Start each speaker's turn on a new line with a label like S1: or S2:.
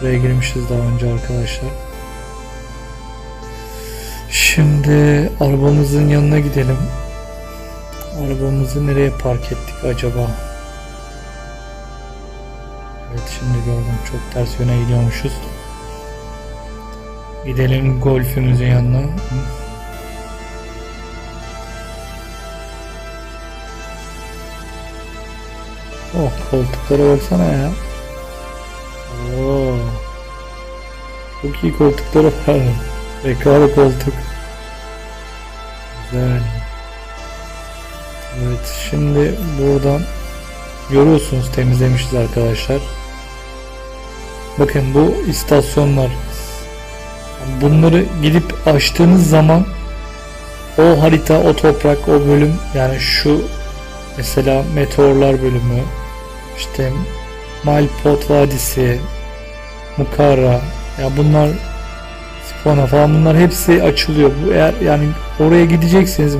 S1: Buraya girmişiz daha önce arkadaşlar. Şimdi arabamızın yanına gidelim. Arabamızı nereye park ettik acaba? Evet şimdi gördüm çok ters yöne gidiyormuşuz. Gidelim golfümüzün yanına. Oh koltuklara baksana ya. Oo. Çok iyi koltukları var. Rekabet koltuk. Güzel. Evet şimdi buradan görüyorsunuz temizlemişiz arkadaşlar. Bakın bu istasyonlar. Bunları gidip açtığınız zaman o harita, o toprak, o bölüm yani şu mesela meteorlar bölümü işte Malpot Vadisi Mukara ya bunlar Sifona falan bunlar hepsi açılıyor. Bu eğer yani oraya gideceksiniz